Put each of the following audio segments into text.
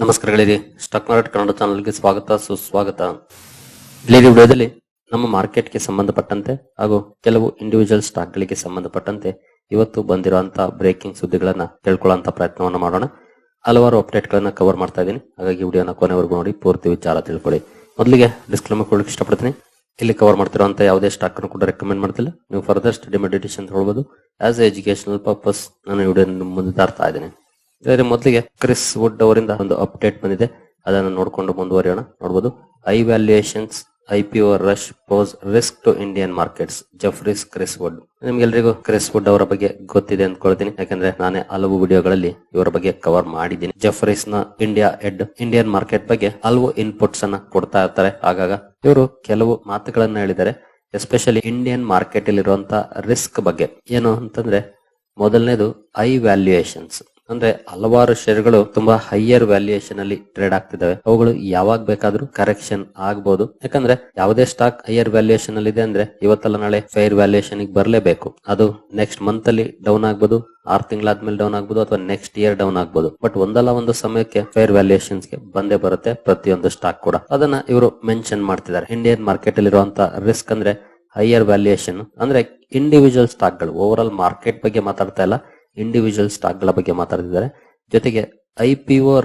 ನಮಸ್ಕಾರಗಳಿರಿ stock market Kannada ಚಾನಲ್ಗೆ ಸ್ವಾಗತ, ಸುಸ್ವಾಗತ. ಇಲ್ಲಿ ವಿಡಿಯೋದಲ್ಲಿ ನಮ್ಮ ಮಾರ್ಕೆಟ್ಗೆ ಸಂಬಂಧಪಟ್ಟಂತೆ ಹಾಗೂ ಕೆಲವು ಇಂಡಿವಿಜುವಲ್ ಸ್ಟಾಕ್ಗಳಿಗೆ ಸಂಬಂಧಪಟ್ಟಂತೆ ಇವತ್ತು ಬಂದಿರುವಂತಹ ಬ್ರೇಕಿಂಗ್ ಸುದ್ದಿಗಳನ್ನ ತಿಳ್ಕೊಳ್ಳುವಂತ ಪ್ರಯತ್ನವನ್ನು ಮಾಡೋಣ. ಹಲವಾರು ಅಪ್ಡೇಟ್ ಗಳನ್ನ ಕವರ್ ಮಾಡ್ತಾ ಇದ್ದೀನಿ. ಹಾಗಾಗಿ ವಿಡಿಯೋನ ಕೊನೆವರೆಗೂ ನೋಡಿ, ಪೂರ್ತಿ ವಿಚಾರ ತಿಳ್ಕೊಳ್ಳಿ. ಮೊದಲಿಗೆ ಡಿಸ್ಕ್ಲೇಮರ್ ಕೊಡಲಿಕ್ಕೆ ಇಷ್ಟಪಡ್ತೀನಿ. ಇಲ್ಲಿ ಕವರ್ ಮಾಡ್ತಿರುವಂತ ಯಾವುದೇ ಸ್ಟಾಕ್ ಅನ್ನು ಕೂಡ ರೆಕಮೆಂಡ್ ಮಾಡ್ತಿಲ್ಲ. ನೀವು ಫರ್ದರ್ ಸ್ಟಡಿ ಮೆಡಿಟೇಷನ್ ತಗೊಳ್ಬಹುದು ಆಸ್ ಎ ಎಜುಕೇಶನಲ್ ಪರ್ಪಸ್ ನಾನು ವಿಡಿಯೋ ಮುಂದೆ ತರ್ತಾ ಇದ್ದೀನಿ. ಇದರ ಮೊದಲಿಗೆ ಕ್ರಿಸ್ ವುಡ್ ಅವರಿಂದ ಒಂದು ಅಪ್ಡೇಟ್ ಬಂದಿದೆ. ಅದನ್ನು ನೋಡಿಕೊಂಡು ಮುಂದುವರಿಯೋಣ. ನೋಡಬಹುದು I valuations, I P O rush, poses, risk to Indian markets, Jefferies, Chris Wood. ನಿಮ್ಗೆಲ್ರಿಗೂ ಕ್ರಿಸ್ ವುಡ್ ಅವರ ಬಗ್ಗೆ ಗೊತ್ತಿದೆ ಅಂದ್ಕೊಳ್ತೀನಿ. ಯಾಕಂದ್ರೆ ನಾನೇ ಹಲವು ವಿಡಿಯೋಗಳಲ್ಲಿ ಇವರ ಬಗ್ಗೆ ಕವರ್ ಮಾಡಿದ್ದೀನಿ. ಜಫ್ರಿಸ್ನ ಇಂಡಿಯಾ ಹೆಡ್, ಇಂಡಿಯನ್ ಮಾರ್ಕೆಟ್ ಬಗ್ಗೆ ಹಲವು ಇನ್ಪುಟ್ಸ್ ಅನ್ನ ಕೊಡ್ತಾ ಇರ್ತಾರೆ. ಆಗಾಗ ಇವರು ಕೆಲವು ಮಾತುಗಳನ್ನ ಹೇಳಿದ್ದಾರೆ. ಎಸ್ಪೆಷಲಿ ಇಂಡಿಯನ್ ಮಾರ್ಕೆಟ್ ಅಲ್ಲಿ ಇರುವಂತಹ ರಿಸ್ಕ್ ಬಗ್ಗೆ. ಏನು ಅಂತಂದ್ರೆ, ಮೊದಲನೇದು ಐ ವ್ಯಾಲ್ಯೂಯೇಷನ್ಸ್. ಅಂದ್ರೆ ಹಲವಾರು ಶೇರ್ಗಳು ತುಂಬಾ ಹೈಯರ್ ವ್ಯಾಲ್ಯೂಯೇಷನ್ ಅಲ್ಲಿ ಟ್ರೇಡ್ ಆಗ್ತಿದಾವೆ ಅವುಗಳು ಯಾವಾಗ ಬೇಕಾದ್ರೂ ಕರೆಕ್ಷನ್ ಆಗ್ಬಹುದು ಯಾಕಂದ್ರೆ ಯಾವುದೇ ಸ್ಟಾಕ್ ಹೈಯರ್ ವ್ಯಾಲ್ಯೂಯೇಷನ್ ಅಲ್ಲಿ ಇದೆ ಅಂದ್ರೆ ಇವತ್ತಲ್ಲ ನಾಳೆ ಫೇರ್ ವ್ಯಾಲ್ಯೂಯೇಷನ್ ಬರಲೇಬೇಕು. ಅದು ನೆಕ್ಸ್ಟ್ ಮಂತ್ ಅಲ್ಲಿ ಡೌನ್ ಆಗ್ಬಹುದು ಆರ್ ತಿಂಗಳಾದ್ಮೇಲೆ ಡೌನ್ ಆಗ್ಬಹುದು ಅಥವಾ ನೆಕ್ಸ್ಟ್ ಇಯರ್ ಡೌನ್ ಆಗ್ಬಹುದು ಬಟ್ ಒಂದಲ್ಲ ಒಂದು ಸಮಯಕ್ಕೆ ಫೇರ್ ವ್ಯಾಲ್ಯೂಯೇಷನ್ಸ್ಗೆ ಬಂದೇ ಬರುತ್ತೆ ಪ್ರತಿಯೊಂದು ಸ್ಟಾಕ್ ಕೂಡ. ಅದನ್ನ ಇವರು ಮೆನ್ಷನ್ ಮಾಡ್ತಿದ್ದಾರೆ. ಇಂಡಿಯನ್ ಮಾರ್ಕೆಟ್ ಅಲ್ಲಿ ಇರುವಂತ ರಿಸ್ಕ್ ಅಂದ್ರೆ ಹೈಯರ್ ವ್ಯಾಲ್ಯೂಯೇಷನ್ ಅಂದ್ರೆ ಇಂಡಿವಿಜುವಲ್ ಸ್ಟಾಕ್ಗಳು ಓವರ್ ಆಲ್ ಮಾರ್ಕೆಟ್ ಬಗ್ಗೆ ಮಾತಾಡ್ತಾ ಇಲ್ಲ. ಇಂಡಿವಿಜುವಲ್ ಸ್ಟಾಕ್ಗಳ ಬಗ್ಗೆ ಮಾತಾಡ್ತಿದ್ದಾರೆ. ಜೊತೆಗೆ ಐ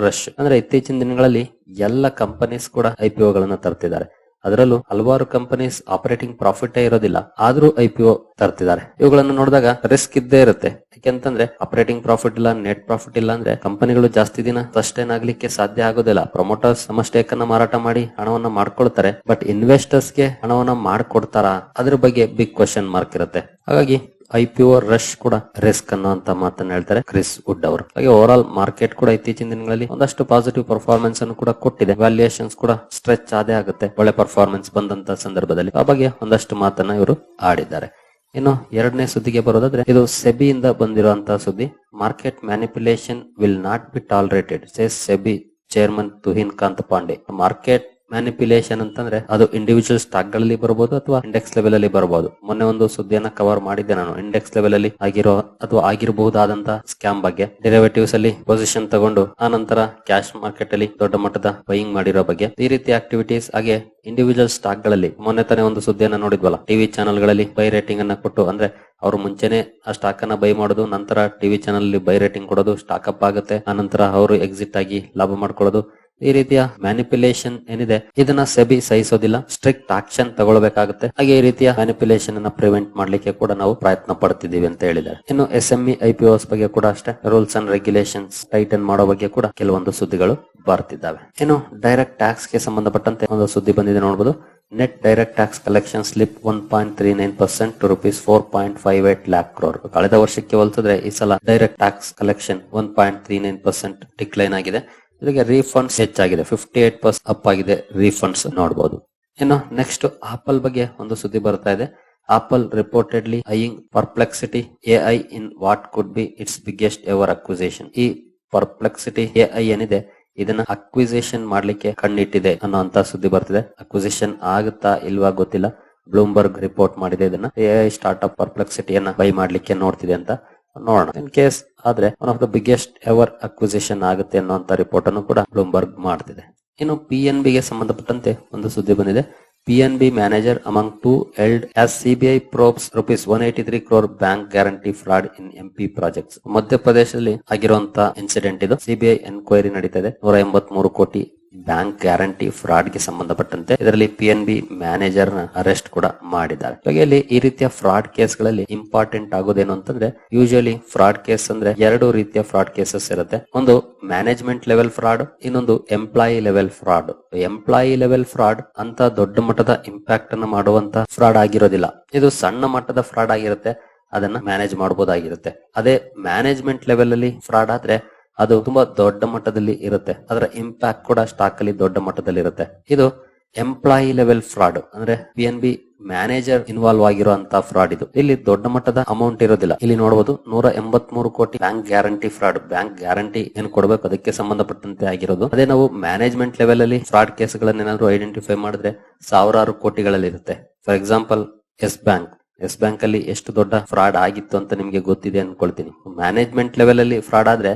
ರಶ್ ಅಂದ್ರೆ ಇತ್ತೀಚಿನ ದಿನಗಳಲ್ಲಿ ಎಲ್ಲ ಕಂಪನೀಸ್ ಕೂಡ ಐ ಪಿ ತರ್ತಿದ್ದಾರೆ. ಅದರಲ್ಲೂ ಹಲವಾರು ಕಂಪನೀಸ್ ಆಪರೇಟಿಂಗ್ ಪ್ರಾಫಿಟ್ ಇರೋದಿಲ್ಲ, ಆದ್ರೂ ಐ ಪಿ ತರ್ತಿದ್ದಾರೆ. ಇವುಗಳನ್ನು ನೋಡಿದಾಗ ರಿಸ್ಕ್ ಇದ್ದೇ ಇರುತ್ತೆ. ಯಾಕೆಂತಂದ್ರೆ ಆಪರೇಟಿಂಗ್ ಪ್ರಾಫಿಟ್ ಇಲ್ಲ ನೆಟ್ ಪ್ರಾಫಿಟ್ ಇಲ್ಲ ಅಂದ್ರೆ ಕಂಪನಿಗಳು ಜಾಸ್ತಿ ದಿನ ಸಸ್ಟೈನ್ ಆಗ್ಲಿಕ್ಕೆ ಸಾಧ್ಯ ಆಗೋದಿಲ್ಲ. ಪ್ರಮೋಟರ್ಸ್ ತಮ್ಮ ಸ್ಟೇಕ್ ಅನ್ನ ಮಾರಾಟ ಮಾಡಿ ಹಣವನ್ನ ಮಾಡ್ಕೊಳ್ತಾರೆ ಬಟ್ ಇನ್ವೆಸ್ಟರ್ಸ್ಗೆ ಹಣವನ್ನ ಮಾಡ್ಕೊಡ್ತಾರ? ಅದ್ರ ಬಗ್ಗೆ ಬಿಗ್ ಕ್ವಶನ್ ಮಾರ್ಕ್ ಇರುತ್ತೆ. ಹಾಗಾಗಿ ಐ ಪಿ ಒ ರಶ್ ಕೂಡ ರಿಸ್ಕ್ ಅನ್ನುವಂತ ಮಾತನ್ನ ಹೇಳ್ತಾರೆ ಕ್ರಿಸ್ ವುಡ್ ಅವರು. ಹಾಗೆ ಓವರ್ ಆಲ್ ಮಾರ್ಕೆಟ್ ಕೂಡ ಇತ್ತೀಚಿನ ದಿನಗಳಲ್ಲಿ ಒಂದಷ್ಟು ಪಾಸಿಟಿವ್ ಪರ್ಫಾರ್ಮೆನ್ಸ್ ಅನ್ನು ಕೂಡ ಕೊಟ್ಟಿದೆ. ವ್ಯಾಲ್ಯೂಯೇಷನ್ಸ್ ಕೂಡ ಸ್ಟ್ರೆಚ್ ಆದೇ ಆಗುತ್ತೆ. ಒಳ್ಳೆ ಪರ್ಫಾರ್ಮೆನ್ಸ್ ಬಂದಂತ ಸಂದರ್ಭದಲ್ಲಿ. ಆ ಬಗ್ಗೆ ಒಂದಷ್ಟು ಮಾತನ್ನ ಇವರು ಆಡಿದ್ದಾರೆ. ಇನ್ನು ಎರಡನೇ ಸುದ್ದಿಗೆ ಬರೋದಾದ್ರೆ, ಇದು ಸೆಬಿಯಿಂದ ಬಂದಿರುವಂತಹ ಸುದ್ದಿ. Market manipulation will not be tolerated says SEBI chairman Tuhin Kanta Pandey market manipulation ಅಂತಂದ್ರೆ ಅದು ಇಂಡಿವಿಜುವಲ್ ಸ್ಟಾಕ್ಗಳಲ್ಲಿ ಬರಬಹುದು ಅಥವಾ ಇಂಡೆಕ್ಸ್ ಲೆವೆಲ್ ಅಲ್ಲಿ ಬರಬಹುದು ಮೊನ್ನೆ ಒಂದು ಸುದ್ದಿಯನ್ನ ಕವರ್ ಮಾಡಿದ್ದೆ ನಾನು. ಇಂಡೆಕ್ಸ್ ಲೆವೆಲ್ ಅಲ್ಲಿ ಆಗಿರೋ ಅಥವಾ ಆಗಿರಬಹುದಾದಂತಹ ಸ್ಕ್ಯಾಮ್ ಬಗ್ಗೆ. ಡೆರಿವೇಟಿವ್ಸ್ ಅಲ್ಲಿ ಪೊಸಿಷನ್ ತಗೊಂಡು, ಆ ನಂತರ ಕ್ಯಾಶ್ ಮಾರ್ಕೆಟ್ ಅಲ್ಲಿ ದೊಡ್ಡ ಮಟ್ಟದ ಬೈಯಿಂಗ್ ಮಾಡಿರೋ ಬಗ್ಗೆ. ಈ ರೀತಿ ಆಕ್ಟಿವಿಟೀಸ್ ಹಾಗೆ ಇಂಡಿವಿಜುವಲ್ ಸ್ಟಾಕ್ಗಳಲ್ಲಿ, ಮೊನ್ನೆ ತಾನೇ ಒಂದು ಸುದ್ದಿಯನ್ನ ನೋಡಿದ್ವಲ್ಲ? ಟಿವಿ ಚಾನೆಲ್ಗಳಲ್ಲಿ ಬೈ ರೇಟಿಂಗ್ ಅನ್ನ ಕೊಟ್ಟು, ಅಂದ್ರೆ ಅವರು ಮುಂಚೆನೆ ಆ ಸ್ಟಾಕ್ ಅನ್ನ ಬೈ ಮಾಡೋದು, ನಂತರ ಟಿವಿ ಚಾನೆಲ್ ಅಲ್ಲಿ ಬೈ ರೇಟಿಂಗ್ ಕೊಡೋದು ಸ್ಟಾಕ್ ಅಪ್ ಆಗುತ್ತೆ, ಆ ನಂತರ ಅವರು ಎಕ್ಸಿಟ್ ಆಗಿ ಲಾಭ ಮಾಡ್ಕೊಳ್ಳೋದು ಈ ರೀತಿಯ ಮ್ಯಾನಿಪುಲೇಷನ್ ಏನಿದೆ, ಇದನ್ನ ಸೆಬಿ ಸಹಿಸೋದಿಲ್ಲ ಸ್ಟ್ರಿಕ್ಟ್ ಆಕ್ಷನ್ ತಗೊಳ್ಬೇಕಾಗುತ್ತೆ. ಹಾಗೆ ಈ ರೀತಿಯ ಮ್ಯಾನಿಪುಲೇಷನ್ ಅನ್ನ ಪ್ರಿವೆಂಟ್ ಮಾಡ್ಲಿಕ್ಕೆ ಕೂಡ ನಾವು ಪ್ರಯತ್ನ ಪಡ್ತಿದ್ದೀವಿ ಅಂತ ಹೇಳಿದ್ದಾರೆ. ಇನ್ನು ಎಸ್ ಎಂಇ ಐಪಿಒಸ್ ಬಗ್ಗೆ ಕೂಡ ಅಷ್ಟೇ ರೂಲ್ಸ್ ಅಂಡ್ ರೆಗ್ಯುಲೇಷನ್ಸ್ ಟೈಟನ್ ಮಾಡೋ ಬಗ್ಗೆ ಕೂಡ ಕೆಲವೊಂದು ಸುದ್ದಿಗಳು ಬರ್ತಿದ್ದಾವೆ. ಇನ್ನು ಡೈರೆಕ್ಟ್ ಟ್ಯಾಕ್ಸ್ಗೆ ಸಂಬಂಧಪಟ್ಟಂತೆ ಒಂದು ಸುದ್ದಿ ಬಂದಿದೆ ನೋಡಬಹುದು net direct tax collection slip one point three nine percent to rupees four point five eight lakh crore ಕಳೆದ ವರ್ಷಕ್ಕೆ ಹೋಲಿಸಿದ್ರೆ ಈ ಸಲ direct tax collection one point three nine percent decline ಆಗಿದೆ. ಜೊತೆಗೆ ರೀಫಂಡ್ಸ್ ಹೆಚ್ಚಾಗಿದೆ. ಫಿಫ್ಟಿ ಏಟ್ ಪರ್ಸೆಂಟ್ ಅಪ್ ಆಗಿದೆ ರೀಫಂಡ್ಸ್ ನೋಡಬಹುದು ಇನ್ನು ನೆಕ್ಸ್ಟ್ ಆಪಲ್ ಬಗ್ಗೆ ಒಂದು ಸುದ್ದಿ ಬರ್ತಾ ಇದೆ. Apple reportedly eyeing Perplexity AI in what could be its biggest ever acquisition ಈ ಪರ್ಪ್ಲೆಕ್ಸಿಟಿ ಎಐ ಏನಿದೆ, ಇದನ್ನ ಅಕ್ವಿಸೇಷನ್ ಮಾಡ್ಲಿಕ್ಕೆ ಕಣ್ಣಿಟ್ಟಿದೆ ಅನ್ನೋಂತ ಸುದ್ದಿ ಬರ್ತಿದೆ. ಅಕ್ವಿಸೇಷನ್ ಆಗುತ್ತಾ ಇಲ್ವಾ ಗೊತ್ತಿಲ್ಲ. ಬ್ಲೂಮ್ಬರ್ಗ್ ರಿಪೋರ್ಟ್ ಮಾಡಿದೆ ಇದನ್ನ. ಎಐ ಸ್ಟಾರ್ಟ್ಅಪ್ ಪರ್ಪ್ಲೆಕ್ಸಿಟಿಯನ್ನ ಬೈ ಮಾಡ್ಲಿಕ್ಕೆ ನೋಡ್ತಿದೆ ಅಂತ ನೋಡೋಣ. ಇನ್ ಕೇಸ್ ಆದ್ರೆ one of the biggest ever acquisition ಆಗುತ್ತೆ ಅನ್ನುವಂತ ರಿಪೋರ್ಟ್ ಅನ್ನು ಕೂಡ ಬ್ಲೂಮ್ಬರ್ಗ್ ಮಾಡ್ತಿದೆ. ಇನ್ನು ಪಿ ಎನ್ ಬಿಗೆ ಸಂಬಂಧಪಟ್ಟಂತೆ ಒಂದು ಸುದ್ದಿ ಬಂದಿದೆ. P N B manager among two held as CBI probes rupees one eighty three crore bank guarantee fraud in MP projects ಮಧ್ಯಪ್ರದೇಶದಲ್ಲಿ ಆಗಿರುವಂತಹ ಇನ್ಸಿಡೆಂಟ್ ಇದು. ಸಿಬಿಐ ಎನ್ಕ್ವೈರಿ ನಡೀತಾ ಇದೆ. ನೂರ ಎಂಬತ್ ಮೂರು ಕೋಟಿ ಬ್ಯಾಂಕ್ ಗ್ಯಾರಂಟಿ ಫ್ರಾಡ್ಗೆ ಸಂಬಂಧಪಟ್ಟಂತೆ ಇದರಲ್ಲಿ ಪಿ ಎನ್ ಬಿ ಮ್ಯಾನೇಜರ್ನ ಅರೆಸ್ಟ್ ಕೂಡ ಮಾಡಿದ್ದಾರೆ. ಹಾಗೆ ಇಲ್ಲಿ ಈ ರೀತಿಯ ಫ್ರಾಡ್ ಕೇಸ್ಗಳಲ್ಲಿ ಇಂಪಾರ್ಟೆಂಟ್ ಆಗೋದೇನು ಅಂತಂದ್ರೆ ಯೂಶಲಿ ಫ್ರಾಡ್ ಕೇಸ್ ಅಂದ್ರೆ ಎರಡು ರೀತಿಯ ಫ್ರಾಡ್ ಕೇಸಸ್ ಇರುತ್ತೆ. ಒಂದು ಮ್ಯಾನೇಜ್ಮೆಂಟ್ ಲೆವೆಲ್ ಫ್ರಾಡ್, ಇನ್ನೊಂದು employee level fraud. Employee level fraud ಅಂತ ದೊಡ್ಡ ಮಟ್ಟದ ಇಂಪ್ಯಾಕ್ಟ್ ಅನ್ನು ಮಾಡುವಂತ ಫ್ರಾಡ್ ಆಗಿರೋದಿಲ್ಲ. ಇದು ಸಣ್ಣ ಮಟ್ಟದ ಫ್ರಾಡ್ ಆಗಿರುತ್ತೆ, ಅದನ್ನ ಮ್ಯಾನೇಜ್ ಮಾಡಬಹುದಾಗಿರುತ್ತೆ ಅದೇ ಮ್ಯಾನೇಜ್ಮೆಂಟ್ ಲೆವೆಲ್ ಅಲ್ಲಿ ಫ್ರಾಡ್ ಆದ್ರೆ ಅದು ತುಂಬಾ ದೊಡ್ಡ ಮಟ್ಟದಲ್ಲಿ ಇರುತ್ತೆ. ಅದರ ಇಂಪ್ಯಾಕ್ಟ್ ಕೂಡ ಸ್ಟಾಕ್ ಅಲ್ಲಿ ದೊಡ್ಡ ಮಟ್ಟದಲ್ಲಿ ಇರುತ್ತೆ. ಇದು ಎಂಪ್ಲಾಯಿ ಲೆವೆಲ್ ಫ್ರಾಡ್ ಅಂದ್ರೆ P N B manager involve ಆಗಿರುವಂತಹ ಫ್ರಾಡ್ ಇದು. ಇಲ್ಲಿ ದೊಡ್ಡ ಮಟ್ಟದ ಅಮೌಂಟ್ ಇರೋದಿಲ್ಲ. ಇಲ್ಲಿ ನೋಡಬಹುದು ನೂರ ಎಂಬತ್ ಮೂರು ಕೋಟಿ bank guarantee fraud bank guarantee ಏನ್ ಕೊಡಬೇಕು? ಅದಕ್ಕೆ ಸಂಬಂಧಪಟ್ಟಂತೆ ಆಗಿರೋದು. ಅದೇ ನಾವು ಮ್ಯಾನೇಜ್ಮೆಂಟ್ ಲೆವೆಲ್ ಅಲ್ಲಿ ಫ್ರಾಡ್ ಕೇಸ್ಗಳನ್ನೇನಾದ್ರೂ ಐಡೆಂಟಿಫೈ ಮಾಡಿದ್ರೆ ಸಾವಿರಾರು ಕೋಟಿಗಳಲ್ಲಿ ಇರುತ್ತೆ. For example Yes Bank Yes Bank ಅಲ್ಲಿ ಎಷ್ಟು ದೊಡ್ಡ ಫ್ರಾಡ್ ಆಗಿತ್ತು ಅಂತ ನಿಮ್ಗೆ ಗೊತ್ತಿದೆ ಅನ್ಕೊಳ್ತೀನಿ. ಮ್ಯಾನೇಜ್ಮೆಂಟ್ ಲೆವೆಲ್ ಅಲ್ಲಿ ಫ್ರಾಡ್ ಆದ್ರೆ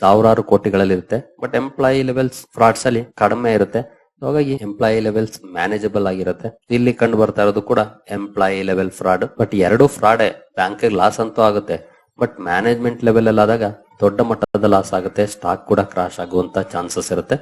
ಸಾವಿರಾರು ಕೋಟಿಗಳಲ್ಲಿ ಇರುತ್ತೆ ಬಟ್ ಎಂಪ್ಲಾಯಿ ಲೆವೆಲ್ಸ್ ಫ್ರಾಡ್ಸ್ ಅಲ್ಲಿ ಕಡಿಮೆ ಇರುತ್ತೆ. ಹಾಗಾಗಿ ಎಂಪ್ಲಾಯಿ ಲೆವೆಲ್ಸ್ ಮ್ಯಾನೇಜಬಲ್ ಆಗಿರುತ್ತೆ. ಇಲ್ಲಿ ಕಂಡು ಬರ್ತಾ ಇರೋದು ಕೂಡ ಎಂಪ್ಲಾಯಿ ಲೆವೆಲ್ ಫ್ರಾಡ್ ಬಟ್ ಎರಡು ಫ್ರಾಡ್ ಬ್ಯಾಂಕ್ ಲಾಸ್ ಅಂತೂ ಆಗುತ್ತೆ. ಬಟ್ ಮ್ಯಾನೇಜ್ಮೆಂಟ್ ಲೆವೆಲ್ ಅಲ್ಲಿ ಆದಾಗ ದೊಡ್ಡ ಮಟ್ಟದ ಲಾಸ್ ಆಗುತ್ತೆ. ಸ್ಟಾಕ್ ಕೂಡ ಕ್ರಾಶ್ ಆಗುವಂತ ಚಾನ್ಸಸ್ ಇರುತ್ತೆ.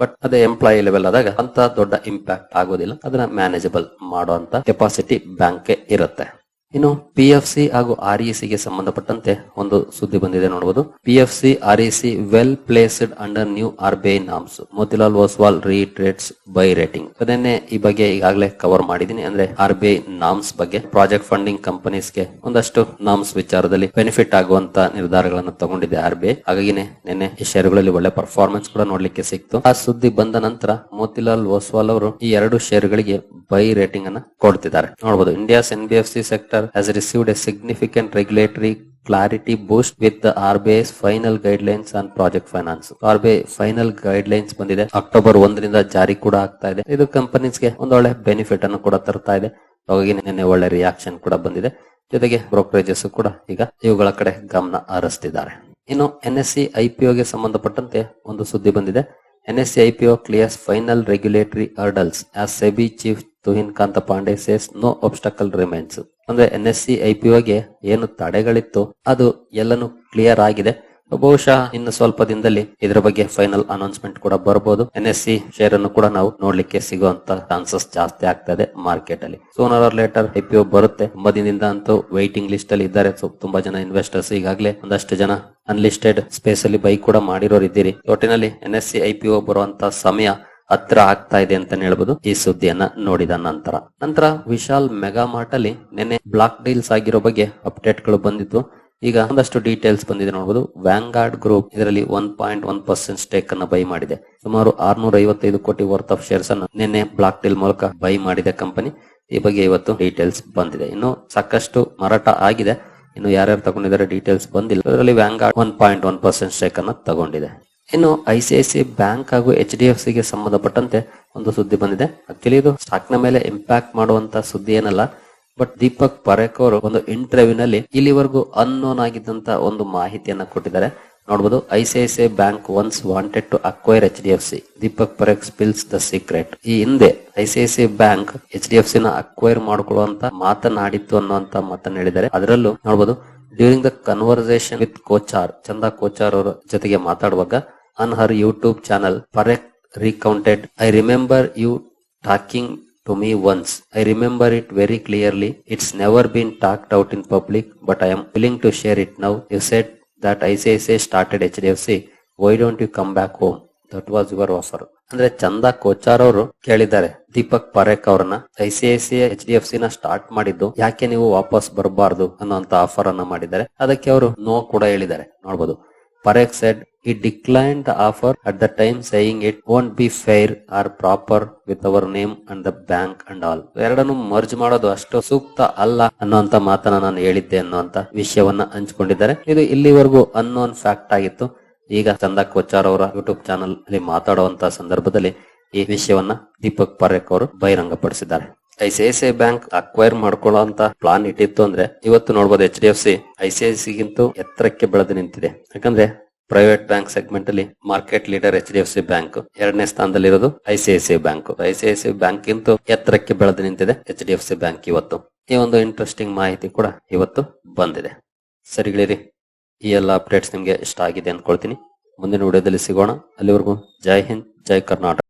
ಬಟ್ ಅದೇ ಎಂಪ್ಲಾಯಿ ಲೆವೆಲ್ ಆದಾಗ ಅಂತ ದೊಡ್ಡ ಇಂಪ್ಯಾಕ್ಟ್ ಆಗೋದಿಲ್ಲ. ಅದನ್ನ ಮ್ಯಾನೇಜಬಲ್ ಮಾಡುವಂತ ಕೆಪಾಸಿಟಿ ಬ್ಯಾಂಕ್ ಇರುತ್ತೆ. ಇನ್ನು ಪಿ ಎಫ್ ಸಿ ಹಾಗೂ ಆರ್ ಇ ಗೆ ಸಂಬಂಧಪಟ್ಟಂತೆ ಒಂದು ಸುದ್ದಿ ಬಂದಿದೆ ನೋಡಬಹುದು P F C R E C well placed under new R B I norms Motilal Oswal reiterates buy rating ಅದನ್ನೇ ಈ ಬಗ್ಗೆ ಈಗಾಗಲೇ ಕವರ್ ಮಾಡಿದೀನಿ ಅಂದ್ರೆ ಆರ್ ಬಿ ಐ ನಾಮ್ಸ್ ಬಗ್ಗೆ ಪ್ರಾಜೆಕ್ಟ್ ಫಂಡಿಂಗ್ ಕಂಪನೀಸ್ಗೆ ಒಂದಷ್ಟು ನಾಮ್ಸ್ ವಿಚಾರದಲ್ಲಿ ಬೆನಿಫಿಟ್ ಆಗುವಂತ ನಿರ್ಧಾರಗಳನ್ನು ತಗೊಂಡಿದೆ ಆರ್ ಬಿ ಐ ಹಾಗಾಗಿನೇ ನಿನ್ನೆ ಈ ಷೇರುಗಳಲ್ಲಿ ಒಳ್ಳೆ ಪರ್ಫಾರ್ಮೆನ್ಸ್ ಕೂಡ ನೋಡ್ಲಿಕ್ಕೆ ಸಿಕ್ತು. ಆ ಸುದ್ದಿ ಬಂದ ನಂತರ ಮೋತಿಲಾಲ್ ಓಸ್ವಾಲ್ ಅವರು ಈ ಎರಡು ಷೇರುಗಳಿಗೆ ಬೈ ರೇಟಿಂಗ್ ಅನ್ನ ಕೊಡ್ತಿದ್ದಾರೆ. ನೋಡಬಹುದು India's N B F C sector has received a significant regulatory clarity boost with the RBI's final guidelines on project finance. RBI final guidelines ಬಂದಿದೆ. ಅಕ್ಟೋಬರ್ ಒಂದರಿಂದ ಜಾರಿ ಕೂಡ ಆಗ್ತಾ ಇದೆ. ಇದು ಕಂಪನೀಸ್ಗೆ ಒಂದೊಳ್ಳೆ ಬೆನಿಫಿಟ್ ಅನ್ನು ಕೂಡ ತರ್ತಾ ಇದೆ. ಹಾಗಾಗಿ ನಿನ್ನೆ ಒಳ್ಳೆ ರಿಯಾಕ್ಷನ್ ಕೂಡ ಬಂದಿದೆ. ಜೊತೆಗೆ ಬ್ರೋಕರೇಜಸ್ ಕೂಡ ಈಗ ಇವುಗಳ ಕಡೆ ಗಮನ ಹರಿಸ್ತಿದ್ದಾರೆ. ಇನ್ನು ಎನ್ ಎಸ್ ಸಿ ಐಪಿಒಗೆ ಸಂಬಂಧಪಟ್ಟಂತೆ ಒಂದು ಸುದ್ದಿ ಬಂದಿದೆ. N S C IPO clears final regulatory hurdles as SEBI chief Tuhin Kanta Pandey says no obstacle remains ಅಂದ್ರೆ ಎನ್ ಎಸ್ ಸಿ ಐಪಿಒಗೆ ಏನು ತಡೆಗಳಿತ್ತು, ಅದು ಎಲ್ಲನೂ ಕ್ಲಿಯರ್ ಆಗಿದೆ. ಬಹುಶಃ ಇನ್ನು ಸ್ವಲ್ಪ ದಿನದಲ್ಲಿ ಇದರ ಬಗ್ಗೆ ಫೈನಲ್ ಅನೌನ್ಸ್ಮೆಂಟ್ ಕೂಡ ಬರಬಹುದು ಎನ್ ಎಸ್ ಸಿ ಶೇರ್ ಅನ್ನು ಕೂಡ ನಾವು ನೋಡ್ಲಿಕ್ಕೆ ಸಿಗುವಂತ ಚಾನ್ಸಸ್ ಜಾಸ್ತಿ ಆಗ್ತಾ ಇದೆ ಮಾರ್ಕೆಟ್ ಅಲ್ಲಿ ಸೋನರ್ ಆರ್ ಲೇಟರ್ ಒ ಬರುತ್ತೆ. ತುಂಬಾ ದಿನದಿಂದ ಅಂತೂ ವೈಟಿಂಗ್ ಲಿಸ್ಟ್ ಅಲ್ಲಿ ಇದ್ದಾರೆ. ತುಂಬಾ ಜನ ಇನ್ವೆಸ್ಟರ್ಸ್ ಈಗಾಗಲೇ ಒಂದಷ್ಟು ಜನ ಅನ್ಲಿಸ್ಟೆಡ್ ಸ್ಪೇಸ್ ಅಲ್ಲಿ ಬೈ ಕೂಡ ಮಾಡಿರೋರು ಇದ್ದೀರಿ ಒಟ್ಟಿನಲ್ಲಿ ಎನ್ ಎಸ್ ಸಿ ಐಪಿಒ ಬರುವಂತ ಸಮಯ ಹತ್ರ ಆಗ್ತಾ ಇದೆ ಅಂತ ಹೇಳ್ಬೋದು. ಈ ಸುದ್ದಿಯನ್ನ ನೋಡಿದ ನಂತರ. ನಂತರ ವಿಶಾಲ್ ಮೆಗಾ ಮಾರ್ಟ್ ಅಲ್ಲಿ ನಿನ್ನೆ ಬ್ಲಾಕ್ ಡೀಲ್ಸ್ ಆಗಿರೋ ಬಗ್ಗೆ ಅಪ್ಡೇಟ್ಗಳು ಬಂದಿತ್ತು. ಈಗ ಒಂದಷ್ಟು ಡೀಟೇಲ್ಸ್ ಬಂದಿದೆ ನೋಡಬಹುದು ವ್ಯಾಂಗಾರ್ಡ್ ಗ್ರೂಪ್ ಇದರಲ್ಲಿ one point one percent stake ಅನ್ನ ಬೈ ಮಾಡಿದೆ. ಸುಮಾರು ಆರ್ನೂರ ಐವತ್ತೈದು ಕೋಟಿ ವರ್ತ್ ಆಫ್ ಶೇರ್ಸ್ ಅನ್ನು ನಿನ್ನೆ ಬ್ಲಾಕ್ ಡೀಲ್ ಮೂಲಕ ಬೈ ಮಾಡಿದೆ ಕಂಪನಿ. ಈ ಬಗ್ಗೆ ಇವತ್ತು ಡೀಟೇಲ್ಸ್ ಬಂದಿದೆ. ಇನ್ನು ಸಾಕಷ್ಟು ಮಾರಾಟ ಆಗಿದೆ. ಇನ್ನು ಯಾರ್ಯಾರು ತಗೊಂಡಿದ್ದಾರೆ ಡೀಟೇಲ್ಸ್ ಬಂದಿಲ್ಲ. ಅದರಲ್ಲಿ Vanguard one point one percent stake ಅನ್ನ ತಗೊಂಡಿದೆ. ಇನ್ನು ಐಸಿಐಸಿಐ ಬ್ಯಾಂಕ್ ಹಾಗೂ ಎಚ್ ಡಿ ಎಫ್ ಸಿ ಗೆ ಸಂಬಂಧಪಟ್ಟಂತೆ ಒಂದು ಸುದ್ದಿ ಬಂದಿದೆ. ಆಕ್ಚುಲಿ ಇದು ಸ್ಟಾಕ್ನ ಮೇಲೆ ಇಂಪ್ಯಾಕ್ಟ್ ಮಾಡುವಂತ ಸುದ್ದಿ ಏನಲ್ಲ ಬಟ್ ದೀಪಕ್ ಪರೇಖ್ ಅವರು ಒಂದು ಇಂಟರ್ವ್ಯೂ ನಲ್ಲಿ ಇಲ್ಲಿವರೆಗೂ ಅನ್ನೋನ್ ಆಗಿದ್ದಂತ ಒಂದು ಮಾಹಿತಿಯನ್ನ ಕೊಟ್ಟಿದ್ದಾರೆ. ನೋಡಬಹುದು ICICI bank once wanted to acquire H D F C. Deepak Parekh spills the secret ಈ ಹಿಂದೆ ICICI bank H D F C ನ ಅಕ್ವೈರ್ ಮಾಡ್ಕೊಳ್ಳುವಂತ ಮಾತನಾಡಿತ್ತು ಅನ್ನುವಂತ ಮಾತನ್ನ ಹೇಳಿದ್ದಾರೆ. ಅದರಲ್ಲೂ ನೋಡಬಹುದು during the conversation with Kochhar Chanda Kochhar ಅವರ ಜೊತೆಗೆ ಮಾತಾಡುವಾಗ on her YouTube channel Parekh recounted I remember you talking to me once. I remember it very clearly. It's never been talked out in public, but I am willing to share it now. You said that ICICI started HDFC. Why don't you come back home? That was your offer ಅಂದ್ರೆ ಚಂದ ಕೋಚಾರ್ ಅವರು ಕೇಳಿದ್ದಾರೆ ದೀಪಕ್ ಪರೇಖ್ ಅವ್ರನ್ನ I C I C H D F C ನ start ಮಾಡಿದ್ದು ಯಾಕೆ ನೀವು ವಾಪಸ್ ಬರಬಾರ್ದು ಅನ್ನೋಂತ ಆಫರ್ ಅನ್ನ ಮಾಡಿದ್ದಾರೆ ಅದಕ್ಕೆ ಅವರು ನೋ ಕೂಡ ಹೇಳಿದ್ದಾರೆ ನೋಡಬಹುದು Parekh said he declined the offer at the time saying it won't be fair or proper with our name and the bank and all. ಎರಡನ್ನು ಮರ್ಜ್ ಮಾಡೋದು ಅಷ್ಟು ಸೂಕ್ತ ಅಲ್ಲ ಅನ್ನುವಂತ ಮಾತನ್ನ ನಾನು ಹೇಳಿದ್ದೆ ಅನ್ನುವಂತ ವಿಷಯವನ್ನ ಹಂಚಿಕೊಂಡಿದ್ದಾರೆ. ಇದು ಇಲ್ಲಿವರೆಗೂ ಅನ್ನೋನ್ ಫ್ಯಾಕ್ಟ್ ಆಗಿತ್ತು. ಈಗ ಚಂದ ಕೊಚ್ಚಾರ್ ಅವರ ಯೂಟ್ಯೂಬ್ ಚಾನಲ್ ಅಲ್ಲಿ ಮಾತಾಡುವಂತ ಸಂದರ್ಭದಲ್ಲಿ ಈ ವಿಷಯವನ್ನ ದೀಪಕ್ ಪಾರೇಖ್ ಅವರು ಬಹಿರಂಗಪಡಿಸಿದ್ದಾರೆ. ಐಸಿಐಸಿ ಬ್ಯಾಂಕ್ ಅಕ್ವೈರ್ ಮಾಡ್ಕೊಳ್ಳುವಂತ ಪ್ಲಾನ್ ಇಟ್ಟಿತ್ತು ಅಂದ್ರೆ ಇವತ್ತು ನೋಡಬಹುದು H D F C ICICI ಗಿಂತೂ ಎತ್ತರಕ್ಕೆ ಬೆಳೆದು ನಿಂತಿದೆ. ಯಾಕಂದ್ರೆ ಪ್ರೈವೇಟ್ ಬ್ಯಾಂಕ್ ಸೆಗ್ಮೆಂಟ್ ಅಲ್ಲಿ market leader H D F C bank ಎರಡನೇ ಸ್ಥಾನದಲ್ಲಿರೋದು ಐಸಿಐಸಿಐ ಬ್ಯಾಂಕ್ ಐಸಿಐಸಿಐ ಬ್ಯಾಂಕ್ ಗಿಂತೂ ಎತ್ತರಕ್ಕೆ ಬೆಳೆದು ನಿಂತಿದೆ H D F C bank ಇವತ್ತು. ಈ ಒಂದು ಇಂಟ್ರೆಸ್ಟಿಂಗ್ ಮಾಹಿತಿ ಕೂಡ ಇವತ್ತು ಬಂದಿದೆ. ಸರಿಗಳಿರಿ ಈ ಎಲ್ಲ ಅಪ್ಡೇಟ್ಸ್ ನಿಮಗೆ ಇಷ್ಟ ಆಗಿದೆ ಅನ್ಕೊಳ್ತೀನಿ ಮುಂದಿನ ವಿಡಿಯೋದಲ್ಲಿ ಸಿಗೋಣ. ಅಲ್ಲಿವರೆಗೂ ಜೈ ಹಿಂದ್, ಜೈ ಕರ್ನಾಟಕ.